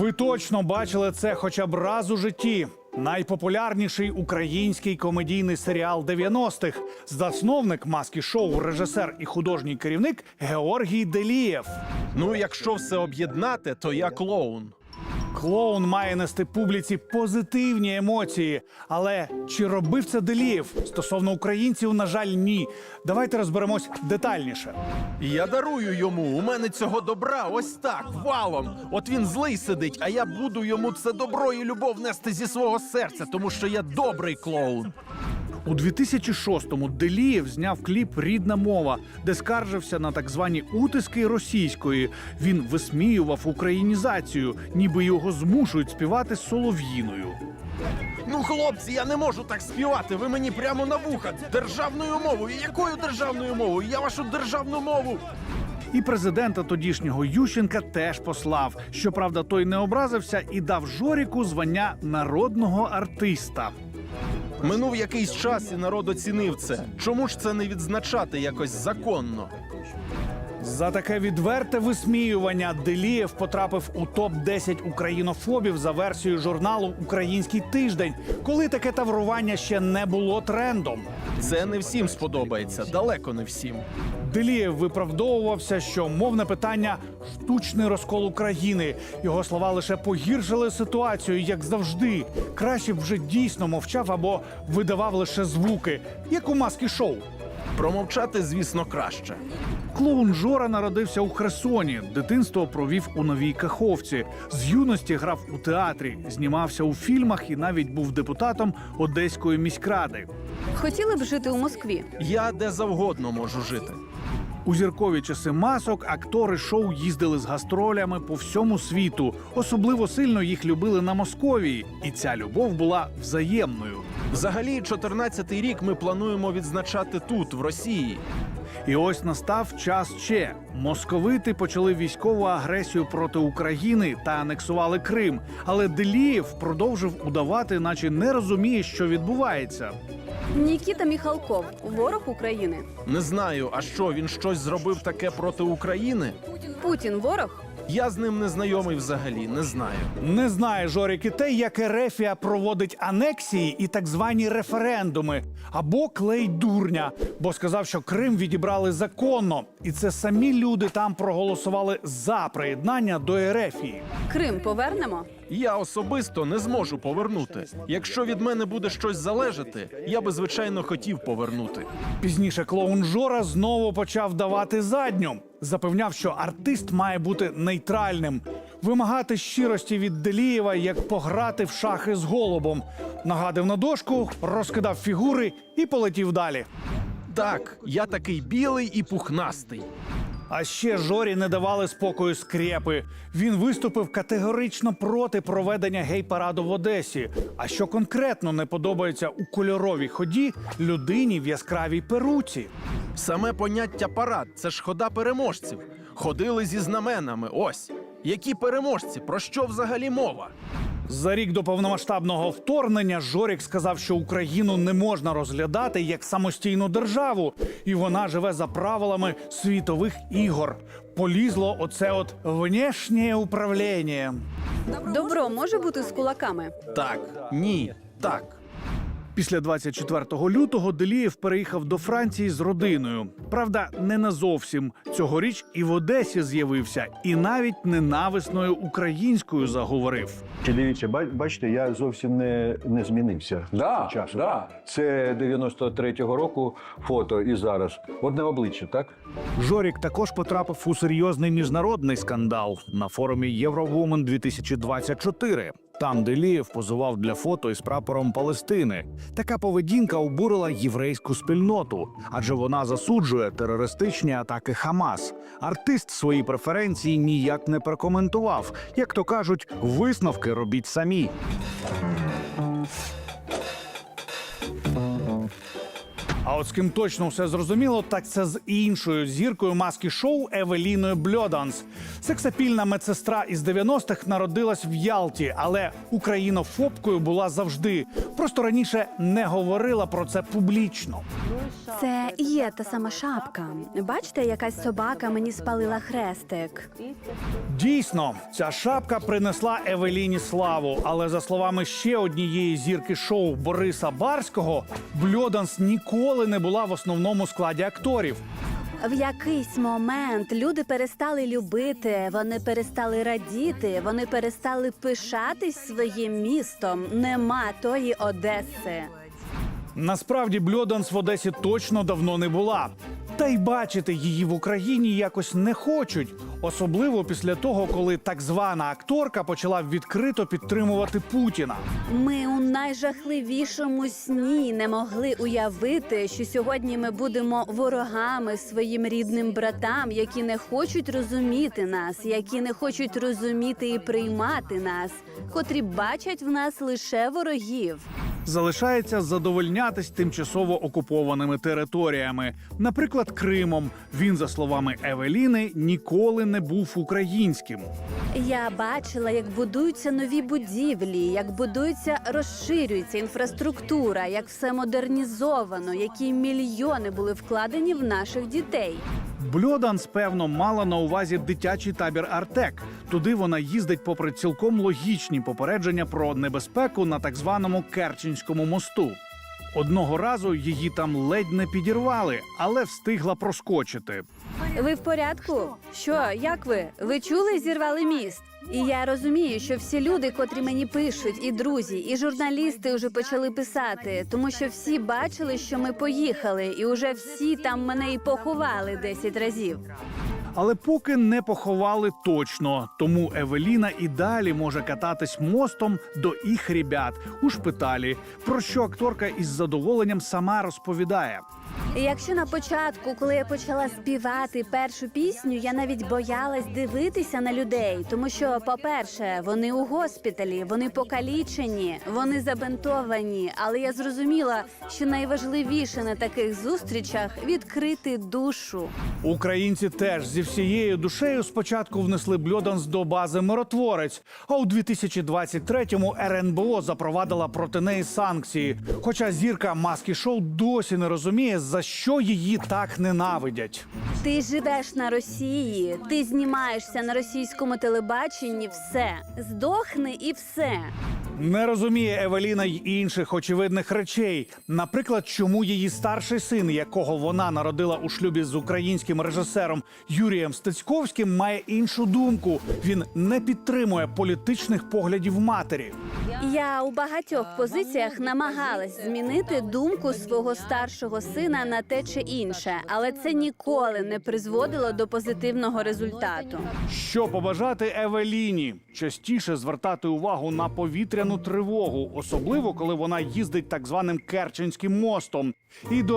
Ви точно бачили це хоча б раз у житті. Найпопулярніший український комедійний серіал 90-х. Засновник маски шоу, режисер і художній керівник Георгій Делієв. Ну, якщо все об'єднати, то я клоун. Клоун має нести публіці позитивні емоції. Але чи робив це Делієв? Стосовно українців, на жаль, ні. Давайте розберемось детальніше. Я дарую йому. У мене цього добра ось так, валом. От він злий сидить, а я буду йому це добро і любов нести зі свого серця, тому що я добрий клоун. У 2006-му Делієв зняв кліп Рідна мова, де скаржився на так звані утиски російської. Він висміював українізацію, ніби його змушують співати з солов'їною. Ну, хлопці, я не можу так співати. Ви мені прямо на вуха. Державною мовою. Якою державною мовою? Я вашу державну мову. І президента тодішнього Ющенка теж послав. Щоправда, той не образився і дав Жоріку звання народного артиста. Минув якийсь час і народ оцінив це. Чому ж це не відзначати якось законно? За таке відверте висміювання Делієв потрапив у топ 10 українофобів за версією журналу Український тиждень, коли таке таврування ще не було трендом. Це не всім сподобається, далеко не всім. Делієв виправдовувався, що мовне питання штучний розкол України. Його слова лише погіршили ситуацію, як завжди. Краще б вже дійсно мовчав або видавав лише звуки, як у маски шоу. Промовчати, звісно, краще. Клоун Жора народився у Херсоні. Дитинство провів у новій Каховці. З юності грав у театрі, знімався у фільмах і навіть був депутатом Одеської міськради. Хотіли б жити у Москві. Я де завгодно можу жити. У зіркові часи масок актори шоу їздили з гастролями по всьому світу. Особливо сильно їх любили на Московії, і ця любов була взаємною. Взагалі, 14-й рік ми плануємо відзначати тут, в Росії. І ось настав час ще. Московити почали військову агресію проти України та анексували Крим. Але Делієв продовжив удавати, наче не розуміє, що відбувається. Нікіта Міхалков, ворог України. Не знаю, а що він щось зробив таке проти України? Путін ворог. Я з ним не знайомий взагалі, не знаю. Не знає Жорік і те, як Ерефія проводить анексії і так звані референдуми, або клей дурня, бо сказав, що Крим відібрали законно, і це самі люди там проголосували за приєднання до Ерефії. Крим повернемо. Я особисто не зможу повернути. Якщо від мене буде щось залежати, я би звичайно хотів повернути. Пізніше клоун Жора знову почав давати задню. Запевняв, що артист має бути нейтральним, вимагати щирості від Делієва, як пограти в шахи з голубом. Нагадив на дошку, розкидав фігури і полетів далі. Так, я такий білий і пухнастий. А ще Жорі не давали спокою скрепи. Він виступив категорично проти проведення гей-параду в Одесі. А що конкретно не подобається у кольоровій ході людині в яскравій перуці. Саме поняття парад це ж хода переможців. Ходили зі знаменами. Ось які переможці, про що взагалі мова? За рік до повномасштабного вторгнення Жорік сказав, що Україну не можна розглядати як самостійну державу, і вона живе за правилами світових ігор. Полізло оце от внешнє управління. Добро може бути з кулаками. Так, ні, так. Після 24 лютого Делієв переїхав до Франції з родиною. Правда, не назовсім цьогоріч і в Одесі з'явився, і навіть ненависною українською заговорив. Чи дивіться, ба- бачите, я зовсім не, не змінився Да, з часу. да. Це 93-го року фото і зараз. Одне обличчя, так? Жорік також потрапив у серйозний міжнародний скандал на форумі Євровумен 2024. Там Делієв позував для фото із прапором Палестини. Така поведінка обурила єврейську спільноту, адже вона засуджує терористичні атаки Хамас. Артист свої преференції ніяк не прокоментував. Як то кажуть, висновки робіть самі. А от з ким точно все зрозуміло, так це з іншою зіркою маски шоу Евеліною Бльоданс. Сексапільна медсестра із 90-х народилась в Ялті, але українофобкою була завжди. Просто раніше не говорила про це публічно. Це є та сама шапка. Бачите, якась собака мені спалила хрестик. Дійсно, ця шапка принесла Евеліні славу. Але за словами ще однієї зірки шоу Бориса Барського, Бльоданс ніколи не була в основному складі акторів. В якийсь момент люди перестали любити, вони перестали радіти, вони перестали пишатись своїм містом. Нема тої Одеси. Насправді Бльоданс в Одесі точно давно не була. Та й бачити її в Україні якось не хочуть, особливо після того, коли так звана акторка почала відкрито підтримувати Путіна. Ми у найжахливішому сні не могли уявити, що сьогодні ми будемо ворогами своїм рідним братам, які не хочуть розуміти нас, які не хочуть розуміти і приймати нас, котрі бачать в нас лише ворогів. Залишається задовольнятись тимчасово окупованими територіями, наприклад, Кримом. Він, за словами Евеліни, ніколи не був українським. Я бачила, як будуються нові будівлі, як будується, розширюється інфраструктура, як все модернізовано, які мільйони були вкладені в наших дітей. Бльоданс, певно, мала на увазі дитячий табір Артек. Туди вона їздить попри цілком логічні попередження про небезпеку на так званому Керченському мосту. Одного разу її там ледь не підірвали, але встигла проскочити. Ви в порядку? Що, як ви? Ви чули, зірвали міст? І я розумію, що всі люди, котрі мені пишуть, і друзі, і журналісти вже почали писати, тому що всі бачили, що ми поїхали, і уже всі там мене і поховали 10 разів. Але поки не поховали точно, тому Евеліна і далі може кататись мостом до їх ребят у шпиталі, про що акторка із задоволенням сама розповідає. Якщо на початку, коли я почала співати першу пісню, я навіть боялась дивитися на людей, тому що, по-перше, вони у госпіталі, вони покалічені, вони забинтовані. Але я зрозуміла, що найважливіше на таких зустрічах відкрити душу. Українці теж зі всією душею спочатку внесли Бльоданс до бази миротворець. А у 2023-му РНБО запровадила проти неї санкції. Хоча зірка маски шоу досі не розуміє, за що її так ненавидять. Ти живеш на Росії, ти знімаєшся на російському телебаченні. Все здохни і все. Не розуміє Евеліна й інших очевидних речей. Наприклад, чому її старший син, якого вона народила у шлюбі з українським режисером Юрієм Стецьковським, має іншу думку. Він не підтримує політичних поглядів матері. Я у багатьох позиціях намагалась змінити думку свого старшого сина на те чи інше, але це ніколи не призводило до позитивного результату. Що побажати Евеліні? Частіше звертати увагу на повітряну тривогу, особливо коли вона їздить так званим Керченським мостом. І до